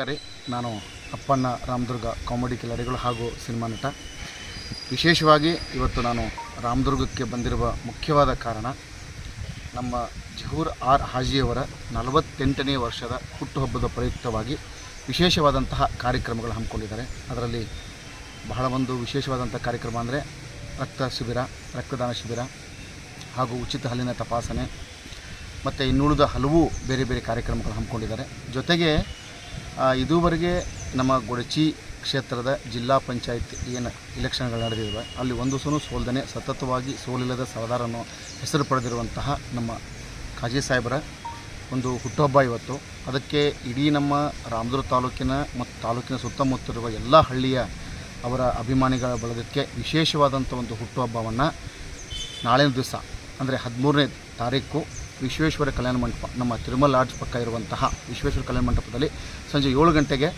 ನಮಸ್ಕಾರ. ನಾನು ಅಪ್ಪಣ್ಣ ರಾಮದುರ್ಗ ಕಾಮಿಡಿ ಕಿಲಾಡಿಗಳು ಹಾಗೂ ಸಿನಿಮಾ ನಟ. ವಿಶೇಷವಾಗಿ ಇವತ್ತು ನಾನು ರಾಮದುರ್ಗಕ್ಕೆ ಬಂದಿರುವ ಮುಖ್ಯವಾದ ಕಾರಣ ನಮ್ಮ ಜಹೂರ್ ಆರ್ ಹಾಜಿಯವರ ನಲವತ್ತೆಂಟನೇ ವರ್ಷದ ಹುಟ್ಟುಹಬ್ಬದ ಪ್ರಯುಕ್ತವಾಗಿ ವಿಶೇಷವಾದಂತಹ ಕಾರ್ಯಕ್ರಮಗಳು ಹಮ್ಮಿಕೊಂಡಿದ್ದಾರೆ. ಅದರಲ್ಲಿ ಬಹಳ ಒಂದು ವಿಶೇಷವಾದಂಥ ಕಾರ್ಯಕ್ರಮ ಅಂದರೆ ರಕ್ತ ಶಿಬಿರ, ರಕ್ತದಾನ ಶಿಬಿರ ಹಾಗೂ ಉಚಿತ ಹಲ್ಲಿನ ತಪಾಸಣೆ, ಮತ್ತು ಇನ್ನುಳಿದ ಹಲವು ಬೇರೆ ಬೇರೆ ಕಾರ್ಯಕ್ರಮಗಳು ಹಮ್ಮಿಕೊಂಡಿದ್ದಾರೆ. ಜೊತೆಗೆ ಇದುವರೆಗೆ ನಮ್ಮ ಗೊಡಚಿ ಕ್ಷೇತ್ರದ ಜಿಲ್ಲಾ ಪಂಚಾಯತ್ ಏನು ಇಲೆಕ್ಷನ್ಗಳು ನಡೆದಿವೆ ಅಲ್ಲಿ ಒಂದು ಸೂ ಸೋಲ್ದನೆ, ಸತತವಾಗಿ ಸೋಲಿಲ್ಲದ ಸರ್ದಾರ್ ಅನ್ನೋ ಹೆಸರು ಪಡೆದಿರುವಂತಹ ನಮ್ಮ ಖಾಜಿ ಸಾಹೇಬರ ಒಂದು ಹುಟ್ಟುಹಬ್ಬ ಇವತ್ತು. ಅದಕ್ಕೆ ಇಡೀ ನಮ್ಮ ರಾಮದುರ್ಗ ತಾಲೂಕಿನ ಮತ್ತು ತಾಲೂಕಿನ ಸುತ್ತಮುತ್ತಿರುವ ಎಲ್ಲ ಹಳ್ಳಿಯ ಅವರ ಅಭಿಮಾನಿಗಳ ಬಳಗಕ್ಕೆ ವಿಶೇಷವಾದಂಥ ಒಂದು ಹುಟ್ಟುಹಬ್ಬವನ್ನು ನಾಳಿನ ದಿವಸ, ಅಂದರೆ ಹದಿಮೂರನೇ ತಾರೀಕು ವಿಶ್ವೇಶ್ವರ ಕಲ್ಯಾಣ ಮಂಟಪ, ನಮ್ಮ ತಿರುಮಲ ಲಾಡ್ಜ್ ಪಕ್ಕ ಇರುವಂತಹ ವಿಶ್ವೇಶ್ವರ ಕಲ್ಯಾಣ ಮಂಟಪದಲ್ಲಿ ಸಂಜೆ ಏಳು ಗಂಟೆಗೆ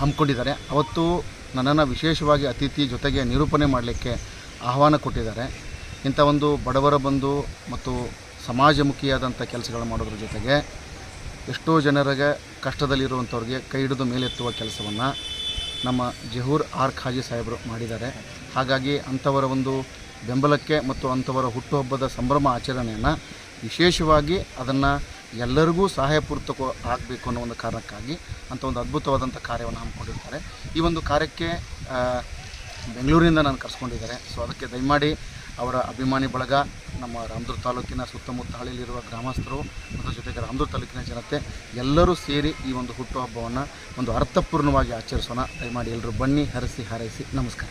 ಹಮ್ಮಿಕೊಂಡಿದ್ದಾರೆ. ಅವತ್ತು ನನ್ನನ್ನು ವಿಶೇಷವಾಗಿ ಅತಿಥಿ ಜೊತೆಗೆ ನಿರೂಪಣೆ ಮಾಡಲಿಕ್ಕೆ ಆಹ್ವಾನ ಕೊಟ್ಟಿದ್ದಾರೆ. ಇಂಥ ಒಂದು ಬಡವರ ಬಂಧು ಮತ್ತು ಸಮಾಜಮುಖಿಯಾದಂಥ ಕೆಲಸಗಳು ಮಾಡೋದ್ರ ಜೊತೆಗೆ ಎಷ್ಟೋ ಜನರಿಗೆ ಕಷ್ಟದಲ್ಲಿರುವಂಥವ್ರಿಗೆ ಕೈ ಹಿಡಿದು ಮೇಲೆತ್ತುವ ಕೆಲಸವನ್ನು ನಮ್ಮ ಜಹೂರ್ ಆರ್ ಖಾಜಿ ಸಾಹೇಬರು ಮಾಡಿದ್ದಾರೆ. ಹಾಗಾಗಿ ಅಂಥವರ ಒಂದು ಬೆಂಬಲಕ್ಕೆ ಮತ್ತು ಅಂಥವರ ಹುಟ್ಟುಹಬ್ಬದ ಸಂಭ್ರಮ ಆಚರಣೆಯನ್ನು ವಿಶೇಷವಾಗಿ ಅದನ್ನು ಎಲ್ಲರಿಗೂ ಸಹಾಯಪೂರ್ತಕ ಆಗಬೇಕು ಅನ್ನೋ ಒಂದು ಕಾರಣಕ್ಕಾಗಿ ಅಂಥ ಒಂದು ಅದ್ಭುತವಾದಂಥ ಕಾರ್ಯವನ್ನು ಹಮ್ಮಿಕೊಂಡಿರ್ತಾರೆ ಈ ಒಂದು ಕಾರ್ಯಕ್ಕೆ ಬೆಂಗಳೂರಿನಿಂದ ನಾನು ಕರೆಸ್ಕೊಂಡಿದ್ದಾರೆ. ಸೊ ಅದಕ್ಕೆ ದಯಮಾಡಿ ಅವರ ಅಭಿಮಾನಿ ಬಳಗ, ನಮ್ಮ ರಾಮದುರ್ ತಾಲೂಕಿನ ಸುತ್ತಮುತ್ತ ಹಳ್ಳಿಯಲ್ಲಿರುವ ಗ್ರಾಮಸ್ಥರು ಮತ್ತು ಜೊತೆಗೆ ರಾಮದುರ್ ತಾಲೂಕಿನ ಜನತೆ ಎಲ್ಲರೂ ಸೇರಿ ಈ ಒಂದು ಹುಟ್ಟುಹಬ್ಬವನ್ನು ಒಂದು ಅರ್ಥಪೂರ್ಣವಾಗಿ ಆಚರಿಸೋಣ. ದಯಮಾಡಿ ಎಲ್ಲರೂ ಬನ್ನಿ, ಹರಸಿ ಹಾರೈಸಿ. ನಮಸ್ಕಾರ.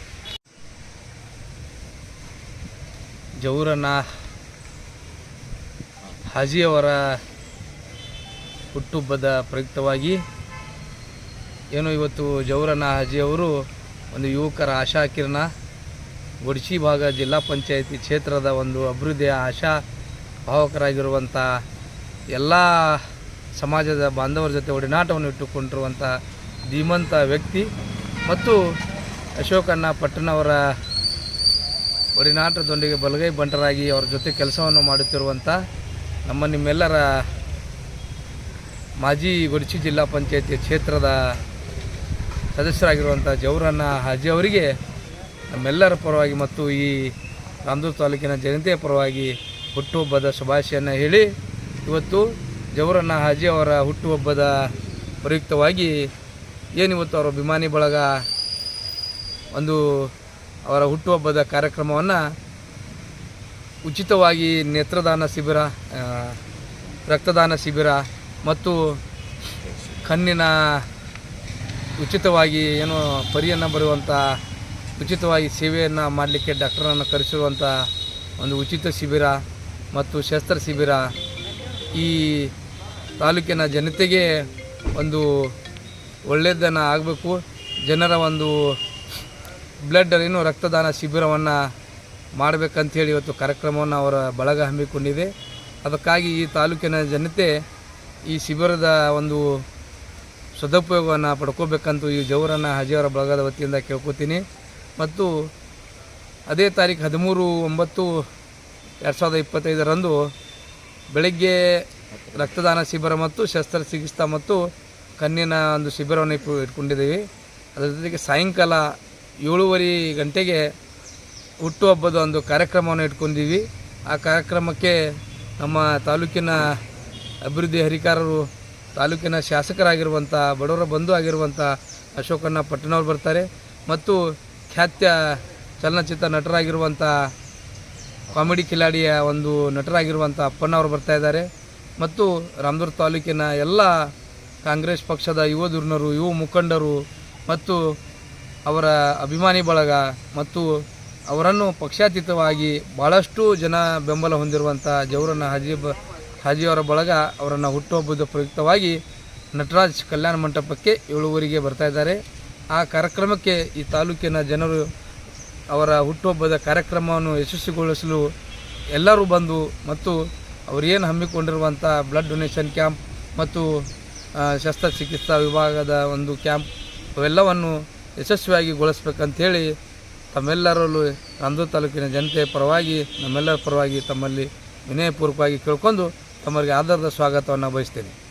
ಜೌರನ ಹಾಜಿಯವರ ಹುಟ್ಟುಹಬ್ಬದ ಪ್ರಯುಕ್ತವಾಗಿ ಏನು ಇವತ್ತು ಜೌರನ ಹಾಜಿಯವರು ಒಂದು ಯುವಕರ ಆಶಾ ಕಿರಣ ಗೊಡ್ಚಿ ಭಾಗ ಜಿಲ್ಲಾ ಪಂಚಾಯಿತಿ ಕ್ಷೇತ್ರದ ಒಂದು ಅಭಿವೃದ್ಧಿಯ ಆಶಾ ಭಾವಕರಾಗಿರುವಂಥ ಎಲ್ಲ ಸಮಾಜದ ಬಾಂಧವರ ಜೊತೆ ಒಡನಾಟವನ್ನು ಇಟ್ಟುಕೊಂಡಿರುವಂಥ ಧೀಮಂತ ವ್ಯಕ್ತಿ ಮತ್ತು ಅಶೋಕಣ್ಣ ಪಟ್ಟಣವರ ಒಡನಾಟದೊಂದಿಗೆ ಬಲಗೈ ಬಂಟರಾಗಿ ಅವರ ಜೊತೆ ಕೆಲಸವನ್ನು ಮಾಡುತ್ತಿರುವಂಥ ನಮ್ಮ ನಿಮ್ಮೆಲ್ಲರ ಮಾಜಿ ಗೊಡಚಿ ಜಿಲ್ಲಾ ಪಂಚಾಯತಿ ಕ್ಷೇತ್ರದ ಸದಸ್ಯರಾಗಿರುವಂಥ ಜೌರನ್ನ ಹಾಜಿ ಅವರಿಗೆ ನಮ್ಮೆಲ್ಲರ ಪರವಾಗಿ ಮತ್ತು ಈ ರಾಮದೂರು ತಾಲೂಕಿನ ಜನತೆಯ ಪರವಾಗಿ ಹುಟ್ಟುಹಬ್ಬದ ಶುಭಾಶಯನ್ನು ಹೇಳಿ ಇವತ್ತು ಜೌರನ್ನ ಹಾಜಿ ಅವರ ಹುಟ್ಟುಹಬ್ಬದ ಪ್ರಯುಕ್ತವಾಗಿ ಏನಿವತ್ತು ಅವರ ಅಭಿಮಾನಿ ಬಳಗ ಒಂದು ಅವರ ಹುಟ್ಟುಹಬ್ಬದ ಕಾರ್ಯಕ್ರಮವನ್ನು ಉಚಿತವಾಗಿ ನೇತ್ರದಾನ ಶಿಬಿರ ರಕ್ತದಾನ ಶಿಬಿರ ಮತ್ತು ಕಣ್ಣಿನ ಉಚಿತವಾಗಿ ಏನು ಪರಿಯನ್ನು ಬರುವಂಥ ಉಚಿತವಾಗಿ ಸೇವೆಯನ್ನು ಮಾಡಲಿಕ್ಕೆ ಡಾಕ್ಟರನ್ನು ಕರೆಸಿರುವಂಥ ಒಂದು ಉಚಿತ ಶಿಬಿರ ಮತ್ತು ಶಸ್ತ್ರ ಶಿಬಿರ ಈ ತಾಲೂಕಿನ ಜನತೆಗೆ ಒಂದು ಒಳ್ಳೆಯದನ್ನು ಆಗಬೇಕು. ಜನರ ಒಂದು ಬ್ಲಡ್ ಏನು ರಕ್ತದಾನ ಶಿಬಿರವನ್ನು ಮಾಡಬೇಕಂಥೇಳಿ ಇವತ್ತು ಕಾರ್ಯಕ್ರಮವನ್ನು ಅವರ ಬಳಗ ಹಮ್ಮಿಕೊಂಡಿದೆ. ಅದಕ್ಕಾಗಿ ಈ ತಾಲೂಕಿನ ಜನತೆ ಈ ಶಿಬಿರದ ಒಂದು ಸದುಪಯೋಗವನ್ನು ಪಡ್ಕೋಬೇಕಂತೂ ಈ ಜವರನ್ನು ಹಜಿಯವರ ಬಳಗದ ವತಿಯಿಂದ ಕೇಳ್ಕೊತೀನಿ. ಮತ್ತು ಅದೇ ತಾರೀಕು ಹದಿಮೂರು ಒಂಬತ್ತು ಎರಡು ಸಾವಿರದ ಇಪ್ಪತ್ತೈದರಂದು ಬೆಳಗ್ಗೆ ರಕ್ತದಾನ ಶಿಬಿರ ಮತ್ತು ಶಸ್ತ್ರಚಿಕಿತ್ಸಾ ಮತ್ತು ಕಣ್ಣಿನ ಒಂದು ಶಿಬಿರವನ್ನು ಇಟ್ಕೊಂಡಿದ್ದೀವಿ. ಅದರ ಜೊತೆಗೆ ಸಾಯಂಕಾಲ ಏಳುವರೆ ಗಂಟೆಗೆ ಹುಟ್ಟುಹಬ್ಬದ ಒಂದು ಕಾರ್ಯಕ್ರಮವನ್ನು ಇಟ್ಕೊಂಡಿವಿ ಆ ಕಾರ್ಯಕ್ರಮಕ್ಕೆ ನಮ್ಮ ತಾಲೂಕಿನ ಅಭಿವೃದ್ಧಿ ಹರಿಕಾರರು ತಾಲೂಕಿನ ಶಾಸಕರಾಗಿರುವಂಥ, ಬಡವರ ಬಂಧು ಆಗಿರುವಂಥ ಅಶೋಕಣ್ಣ ಪಟ್ಟಣವ್ರು ಬರ್ತಾರೆ. ಮತ್ತು ಖ್ಯಾತ್ಯ ಚಲನಚಿತ್ರ ನಟರಾಗಿರುವಂಥ ಕಾಮಿಡಿ ಕಿಲಾಡಿಯ ಒಂದು ನಟರಾಗಿರುವಂಥ ಅಪ್ಪಣ್ಣವರು ಬರ್ತಾ ಇದ್ದಾರೆ. ಮತ್ತು ರಾಮದುರ್ಗ ತಾಲೂಕಿನ ಎಲ್ಲ ಕಾಂಗ್ರೆಸ್ ಪಕ್ಷದ ಯುವ ಧುರ್ನರು ಯುವ ಮುಖಂಡರು ಮತ್ತು ಅವರ ಅಭಿಮಾನಿ ಬಳಗ ಮತ್ತು ಅವರನ್ನು ಪಕ್ಷಾತೀತವಾಗಿ ಭಾಳಷ್ಟು ಜನ ಬೆಂಬಲ ಹೊಂದಿರುವಂಥ ಜವರನ್ನ ಹಾಜಿ ಬ ಹಾಜಿಯವರ ಬಳಗ ಅವರನ್ನು ಹುಟ್ಟುಹಬ್ಬದ ಪ್ರಯುಕ್ತವಾಗಿ ನಟರಾಜ್ ಕಲ್ಯಾಣ ಮಂಟಪಕ್ಕೆ ಏಳುವರಿಗೆ ಬರ್ತಾ ಇದ್ದಾರೆ. ಆ ಕಾರ್ಯಕ್ರಮಕ್ಕೆ ಈ ತಾಲೂಕಿನ ಜನರು ಅವರ ಹುಟ್ಟುಹಬ್ಬದ ಕಾರ್ಯಕ್ರಮವನ್ನು ಯಶಸ್ವಿಗೊಳಿಸಲು ಎಲ್ಲರೂ ಬಂದು ಮತ್ತು ಅವರೇನು ಹಮ್ಮಿಕೊಂಡಿರುವಂಥ ಬ್ಲಡ್ ಡೊನೇಷನ್ ಕ್ಯಾಂಪ್ ಮತ್ತು ಶಸ್ತ್ರಚಿಕಿತ್ಸಾ ವಿಭಾಗದ ಒಂದು ಕ್ಯಾಂಪ್ ಅವೆಲ್ಲವನ್ನು ಯಶಸ್ವಿಯಾಗಿ ಗೊಳಿಸ್ಬೇಕಂತೇಳಿ ತಮ್ಮೆಲ್ಲರಲ್ಲೂ ನಂದೂರು ತಾಲೂಕಿನ ಜನತೆ ಪರವಾಗಿ, ನಮ್ಮೆಲ್ಲರ ಪರವಾಗಿ ತಮ್ಮಲ್ಲಿ ವಿನಯಪೂರ್ವಕವಾಗಿ ಕೇಳ್ಕೊಂಡು ತಮ್ಮರಿಗೆ ಆಧಾರದ ಸ್ವಾಗತವನ್ನು ಬಯಸ್ತೇನೆ.